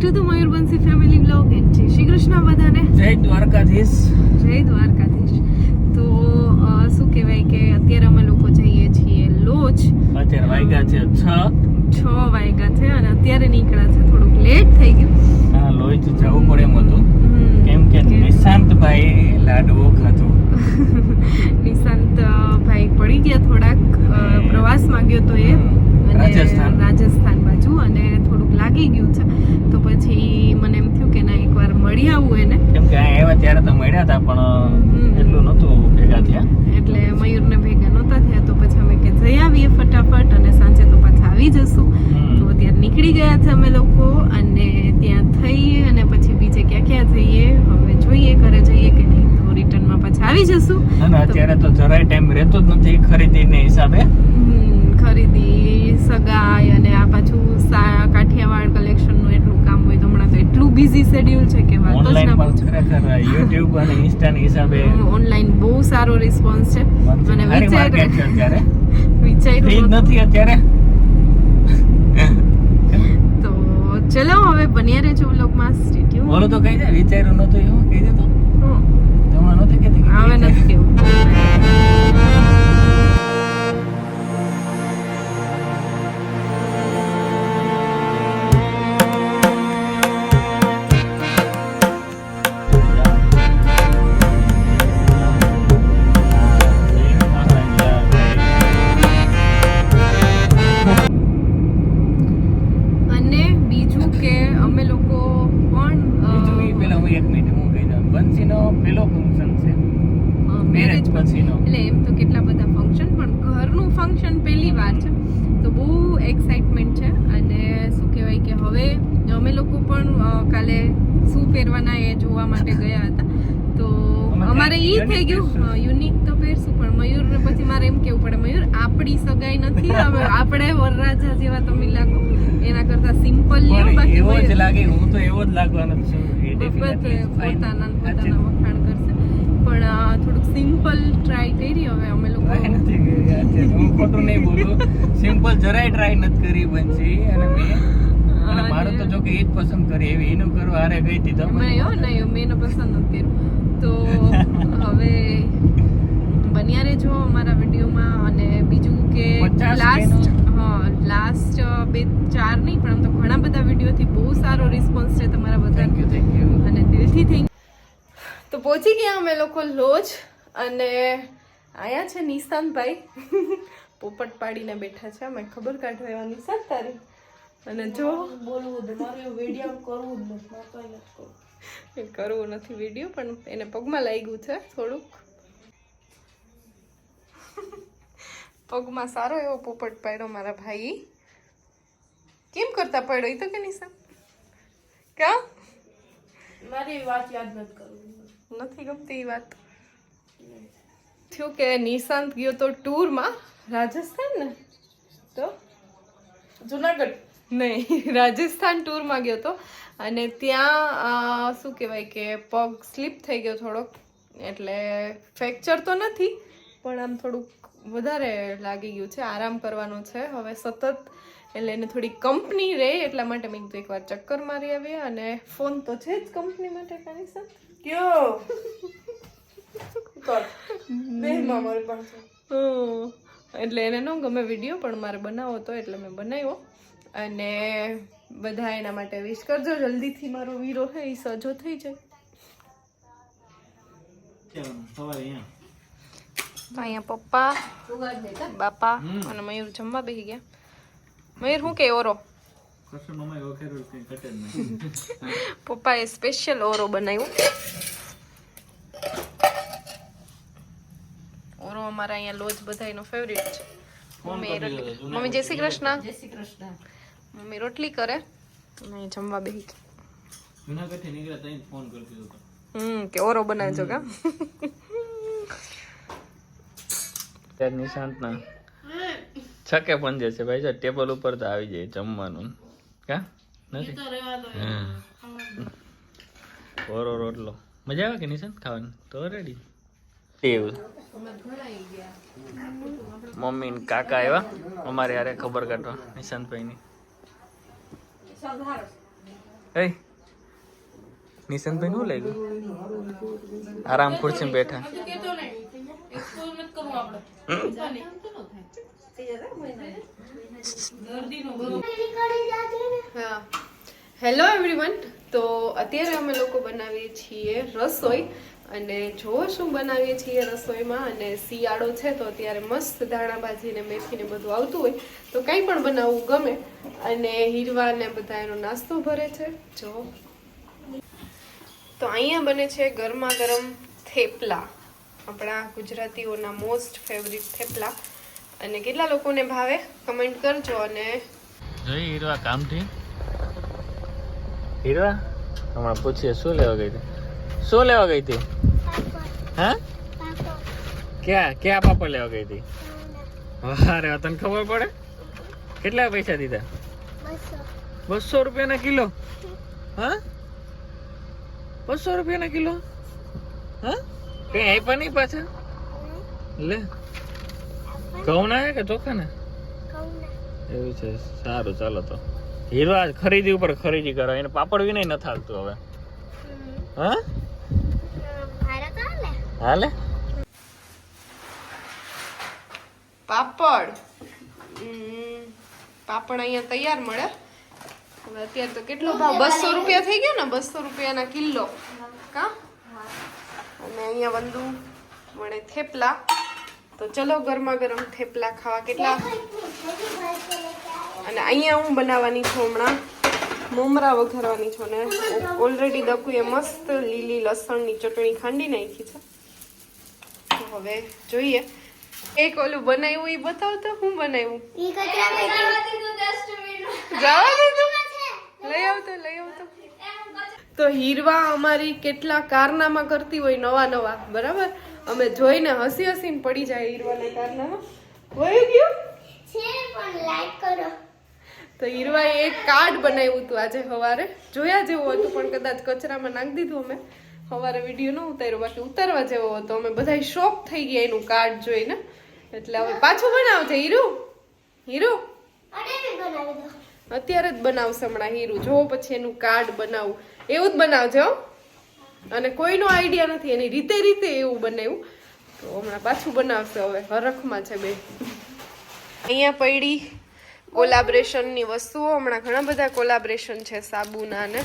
To the Mayurvanshi family blog and Jay Shri Krishna બધાને. જય દ્વારકાધીશ. જય દ્વારકાધીશ. તો શું કહેવાય કે અત્યારે અમે લોકો જઈએ છીએ લોચ અત્યારે વાગ્યા છે છ. છ વાગ્યા છે અને અત્યારે નીકળ્યા છે થોડુંક લેટ થઈ ગયું. હા લોચ જવું પડે એમ હતું. કેમ કે નિશાંતભાઈ લાડવો ખાધો. નિશાંત ભાઈ પડી ગયા થોડાક પ્રવાસ માંગ્યો તો એ. રાજસ્થાન. રાજસ્થાન બાજુ અને થોડુંક લાગી ગયું છે. પછી મને એમ થયું કે ના એકવાર મળી આવું એને. કેમ કે આવ્યા ત્યારે તો મળ્યા હતા પણ એટલું નહોતું ભેગા થયા. એટલે મયુરને ભેગા નહોતા થયા તો પછી અમે કે જઈ આવીએ ફટાફટ અને સાંજે તો પાછા આવી જશું. તો અત્યારે નીકળી ગયા છે અમે લોકો અને ત્યાં થઈ અને પછી બીજે ક્યાં ક્યાં જઈએ હવે જોઈએ ઘરે જઈએ કે નહીં તો રિટર્નમાં પાછા આવી જશું. અને અત્યારે તો જરાય ટાઈમ રહેતો જ નથી ખરીદીને હિસાબે. ખરીદી સગાઈ અને આ પાછું સા- કાઠિયાવાડ કલેક્શનનું એટલું કામ હોય તો હમણાં તો એટલું બિઝી શેડ્યુલ છે કે વાત જ ના ખરેખર યુટ્યુબ અને ઇન્સ્ટાના હિસાબે ઓનલાઈન બહુ સારો રિસ્પોન્સ છે. મને વિચાર અત્યારે. વિચાર્યું નથી અત્યારે. તો ચલો હવે બન્યા રહેજો વ્લોગમાં સ્ટે ટ્યુન બોલો તો કહી દે વિચાર્યું નહોતું એવું? કહી દે તો? હમણાં નહોતી કહેતી કે હવે નથી કેવું પહેરવાના એ જોવા માટે ગયા હતા. તો અમારે એ ઈ થઈ ગયું. યુનિક તો પહેરશું પણ મયુર પછી મારે એમ કેવું પડે મયુર આપણી સગાઈ નથી હવે આપણે વરરાજા જેવા તમે લાગો. એના કરતા સિમ્પલ લ્યો બાકી એવો જ લાગે હું તો એવો જ લાગવાનો છું. પોતાના પોતાના વખાણ કરશે. પણ થોડુંક સિમ્પલ ટ્રાય કરી હવે અમે લોકો. નથી. હું ખોટું નહીં બોલું. સિમ્પલ જરાય ટ્રાય નથી કરી બનશે અને મેં અને મારો તો જો કે એ જ પસંદ કરી એવી એનું કરવા હારે ગઈ હતી તમે મેં હો નહીં મેં એનો પસંદ નથી કર્યું. તો હવે બન્યા જો અમારા વિડીયોમાં અને બીજું કે લાસ્ટ હા લાસ્ટ બે ચાર નહીં પણ આમ તો ઘણા બધા વિડીયોથી બહુ સારો રિસ્પોન્સ છે તમારા બધા અને દિલથી થેન્ક તો પહોંચી ગયા અમે લોકો લોજ અને આયા છે નિશાંતભાઈ પોપટ પાડીને બેઠા છે અમે ખબર કાઢવા એવા નિશાંત તારી. અને જો? એ કરવું નથી વીડિયો પણ એને પગમાં લાગ્યું છે થોડુંક. પગમાં સારો એવો પોપટ પાડ્યો મારા ભાઈ. કેમ કરતા પડ્યો? એ તો કે નિશાંત કા? નથી ગમતી એ વાત? થયું કે નિશાંત ગયો તો ટૂરમાં રાજસ્થાન ને? તો? જુનાગઢ. નહીં રાજસ્થાન ટૂરમાં ગયો તો. અને ત્યાં શું કહેવાય કે પગ સ્લીપ થઈ ગયો થોડોક એટલે ફ્રેક્ચર તો નથી પણ આમ થોડુંક વધારે લાગી ગયું છે. આરામ કરવાનો છે. હવે સતત એટલે એને થોડી કંપની રહે એટલા માટે મેં કીધું એકવાર ચક્કર મારી આવીએ. અને ફોન તો છે જ કંપની માટે કાની સર કયો. એટલે એને ન ગમે વીડિયો પણ મારે બનાવો હતો એટલે મેં બનાવ્યો. અને બધા એના માટે વિશ કરજો. જલ્દીથી મારો વીરો છે એ સજો થઈ જાય. તો અહીંયા પપ્પા બાપા અને મયુર જમવા બેસી ગયા. મયુર શું કે ઓરો? પપ્પાએ સ્પેશિયલ ઓરો બનાવ્યો. ઓરો અમારા અહીંયા લોજ બધાયનો ફેવરિટ છે. Mummy mummy Jay Shri Krishna. જય શ્રી કૃષ્ણ. મમ્મી રોટલી કરે. અને જમવા બેહી. જુનાગઢથી નીકળ્યા તઈ ફોન કરી દીધો હમ કે ઓરો બનાવજો કા ત્યારે નિશાંતના છકે પંજે છે ભાઈ જો ટેબલ ઉપર તો આવી જાય જમવાનું. કા? નથી? ઓરો રોટલો. મજા આવે કે નિશાંત ખાવાની? તો રેડી એવું મમ્મી કાકા આવ્યા અમારે યારે ખબર કાઢવા. નિશાંતભાઈ ની એ નિશાંતભાઈ લઈ ગયું આરામ ખુરશી બેઠા. હા. હેલો એવરીવન તો અત્યારે અમે લોકો બનાવીએ છીએ રસોઈ. અને જો શું બનાવીએ છીએ રસોઈમાં, અને શિયાળો છે તો અત્યારે મસ્ત ધાણાભાજી ને મેથીને બધું આવતું હોય, તો કંઈ પણ બનાવવું ગમે. અને હીરવા ને બધા એનો નાસ્તો ભરે છે. જો. તો અહીંયા બને છે ગરમા ગરમ થેપલા. આપણા ગુજરાતીઓના મોસ્ટ ફેવરિટ થેપલા. અને કેટલા લોકોને ભાવે? કમેન્ટ કરજો અને જય હીરવા, કામથી? હીરવા? હમણાં પૂછીએ શું લેવા ગઈ હતી? શું લેવા ગઈ હતી? હા? ક્યાં? ક્યાં પાપડ લેવા ગઈ હતી? અરે તને ખબર પડે? કેટલા પૈસા દીધા? બસો. રૂપિયાના કિલો? હા? બસો રૂપિયાના કિલો? હા? કઈ આપ્યા નહીં પાછા? લે. ઘઉં ના કે ચોખા ના એવું છે સારું ચાલો તો. હીરો આજ ખરીદી ઉપર ખરીદી કરો એને પાપડ વિનય ન થાલતું હવે. હા? હાલે. પાપડ. પાપડ અહીંયા તૈયાર મળે. હવે અત્યારે તો કેટલો ભાવ? બસો રૂપિયા થઈ ગયા ને? બસો રૂપિયાના કિલો કા? અને અહીંયા વંદુ મળે થેપલા. તો ચલો ગરમા ગરમ થેપલા ખાવા. કેટલા? અને અહીંયા હું બનાવવાની છું હમણાં. મમરા વઘારવાની છું ને ઓલરેડી દકુએ મસ્ત લીલી લસણની ચટણી ખાંડી નાખી છે. તો હવે જોઈએ. એક ઓલું બનાવ્યું એ બતાવ તો હું બનાવ્યું? જવા દીધું લઈ આવતો લઈ આવતો. તો હીરવા અમારી કેટલા કારનામા કરતી હોય નવા નવા બરાબર? અમે જોઈને હસી હસીને પડી જાય હીરવાના કારનામા. વયું ગયું? તો હીરવાએ એક કાર્ડ બનાવ્યું હતું આજે સવારે. જોયા જેવું હતું પણ કદાચ કચરામાં નાખી દીધું અમે. સવારે વીડિયો ન ઉતાર્યો બાકી ઉતારવા જેવો હતો. અમે બધા શોક થઈ ગયા એનું કાર્ડ જોઈને. એટલે હવે પાછું બનાવજે હીરુ. હીરુ. અત્યારે જ બનાવશે હમણાં હીરુ. જો પછી એનું કાર્ડ બનાવું. એવું જ બનાવજો. અને કોઈનો આઈડિયા નથી એની રીતે રીતે એવું બનાવ્યું. તો હમણાં પાછું બનાવશે હવે હરખમાં છે બે. અહીંયા પડી કોલાબરેશનની વસ્તુઓ હમણાં ઘણા બધા કોલાબ્રેશન છે સાબુના ને.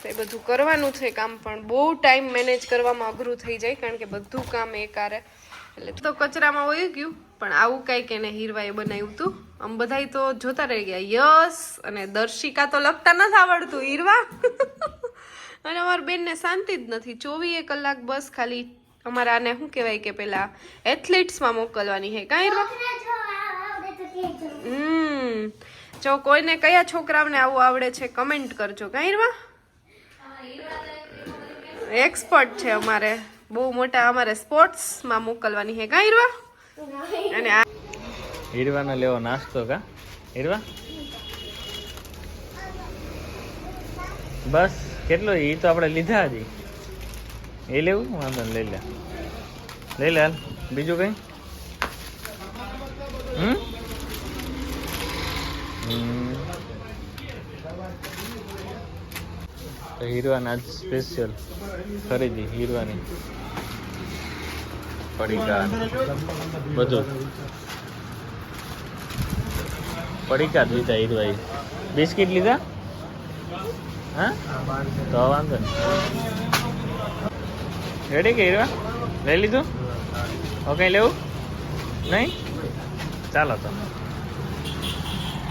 તો એ બધું કરવાનું છે કામ પણ બહુ ટાઈમ મેનેજ કરવામાં અઘરું થઈ જાય કારણ કે બધું કામ એકારે. એટલે તો કચરામાં વયું ગયું પણ આવું કાંઈક એને હીરવાએ બનાવ્યું હતું આમ બધાય તો જોતા રહી ગયા યસ! અને દર્શિકા તો લખતા નથી આવડતું હીરવા! અને અમારા બેનને શાંતિ જ નથી. ચોવીએ કલાક બસ ખાલી અમારા આને શું કહેવાય કે પેલા એથ્લેટ્સમાં મોકલવાની છે. કાંઈ હીરવા? હમ. જો કોઈને કયા છોકરાઓને આવું આવડે છે કમેન્ટ કરજો. કાંઈ હીરવા એક્સપર્ટ છે અમારે. બહુ મોટા અમારે સ્પોર્ટ્સમાં મોકલવાની છે. કાંઈ હીરવા અને આ હીરવાનો લેવો નાસ્તો કા? હીરવા બસ, કેટલો એ તો આપણે લીધા હજી. એ લેવું? વાંધો લઈ લે. લઈ લે બીજું કઈ? હમ. તો હીરવાના આજ સ્પેશિયલ ખરીદી, હીરવાની. પડીકા. બધું. પડીકા જ લીધા હીરવાઈ બિસ્કિટ લીધા? હા? તો વાંધો નહીં. રેડી કે હીરવા? લઈ લીધું? હવે કંઈ લેવું? નહીં? ચાલો તો તો.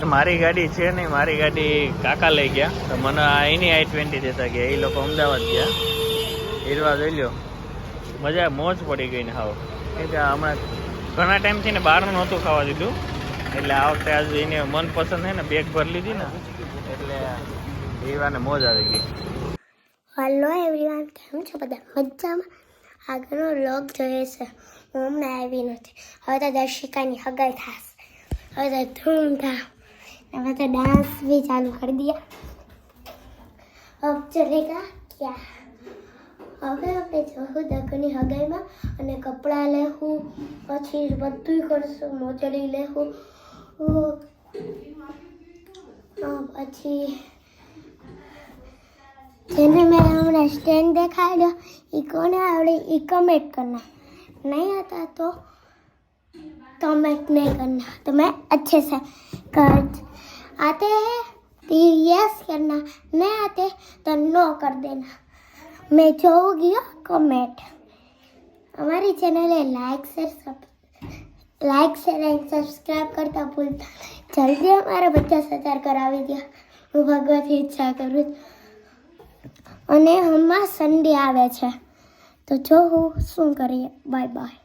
મારી ગાડી છે નહીં મારી ગાડી કાકા લઈ ગયા. તો મને એની આઈ ટ્વેન્ટી દેતા ગયા. એ લોકો અમદાવાદ ગયા. હીરવા જોઈ લ્યો. મજા, મોજ પડી ગઈ ને હાવ. કેમ કે હમણાં ઘણા ટાઈમથી ને બહારનું નહોતું ખાવા દીધું. એટલે આ વખતે આજ એને મનપસંદ છે ને બેગ ભરી લીધી ને. એટલે હીરવાને મોજ આવી ગઈ. હલો એવરીવન કેમ છો બધા? મજામાં? આગળનો લોક જોઈએ છે. હું હમણાં આવી નથી. હવે તો દર્શિકાની હગાઈ થશે. હવે તો ધૂમધામ. હવે તો ડાન્સ બી ચાલુ કરી દિયા અબ ચલેગા ક્યાં હવે આપણે જવું દગની હગાઈમાં અને કપડાં લેવું પછી બધું કરશું મોજડી લેવું અ, પછી જેને મેં હમણાં સ્ટેન્ડ દેખાડ્યો એ કોને આવડે એ કમેન્ટ करना नहीं आता तो कमेंट नहीं करना तो मैं अच्छे से कर आते हैं तो यस करना नहीं आते तो नो कर देना मैं જોઉંગી કમેન્ટ અમારી ચેનલે like share sub like share and subscribe કરતા ભૂલતા નહીં. જલ્દી અમારે પચાસ હજાર કરાવી દો હું ભગવતી ઈચ્છા કરું છું. અને હમણાં સન્ડે આવે છે તો જો હું શું કરીએ બાય બાય